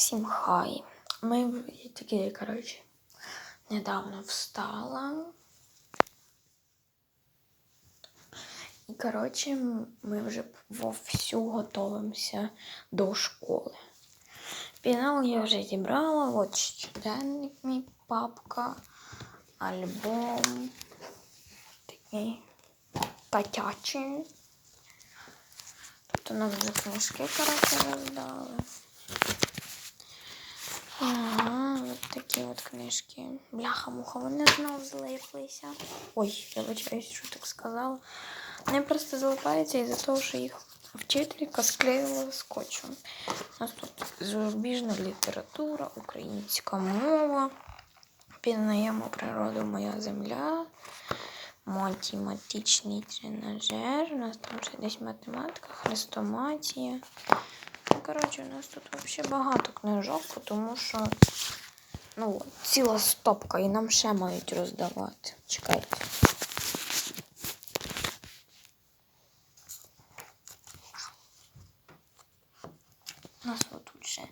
Всім хай. Ми тільки, коротше, недавно встала. І, коротше, ми вже вовсю готуємося до школи. Пінал я вже зібрала, от щоденник мій папка, альбом такий котячий. Тут у нас вже книжки, коротше, роздали. Ага, от такі от книжки. Бляха-муха, вони знов злиплися. Ой, я вибачаюсь, що так сказала. Вони просто злипаються із-за того, що їх вчителька склеїла скотчем. У нас тут зарубіжна література, українська мова, пізнаємо природу моя земля, математичний тренажер, у нас там ще десь математика, хрестоматія. Коротше, у нас тут взагалі багато книжок, тому що ну, ціла стопка, і нам ще мають роздавати. Чекайте. У нас тут ще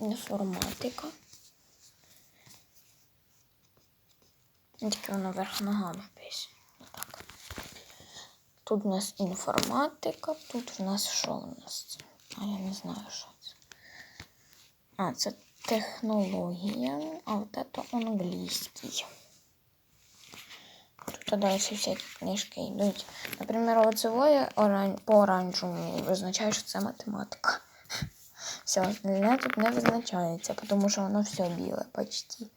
інформатика. Ну, Тільки воно вверх ногами пише. Тут у нас інформатика, тут в нас що у нас? А я не знаю, що це. А, це технологія, а от це англійський. Тут далі всякі книжки йдуть. Наприклад, оцевоє оран... по оранжевому визначає, що це математика. Все, остальне тут не визначається, тому що воно все біле почти.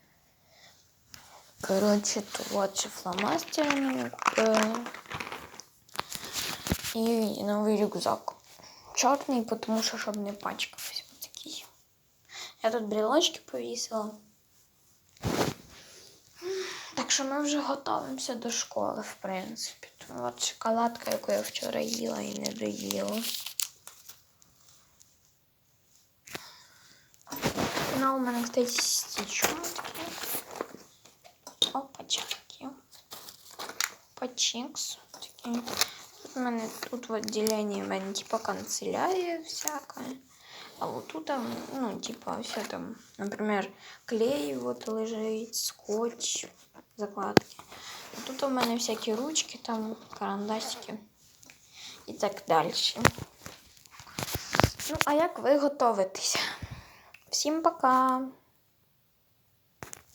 Коротше, тут от ще фломастери купили. І новий рюкзак. Чорний, тому що щоб не пачкався. Такий. Я тут брілочки повісила. Так що ми вже готуємося до школи, в принципі. От шоколадка, яку я вчора їла і не доїла. Вона у мене, кстати, стічка. Опачки. Пачікс. Такі. У мене тут в відділенні в мене типа канцелярія всяка. А вот тут ну, типа, все там, например, клей вот лежить, скотч, закладки. А тут у мене всякі ручки, там, карандашики і так далі. Ну, а як ви готовитеся? Всім пока!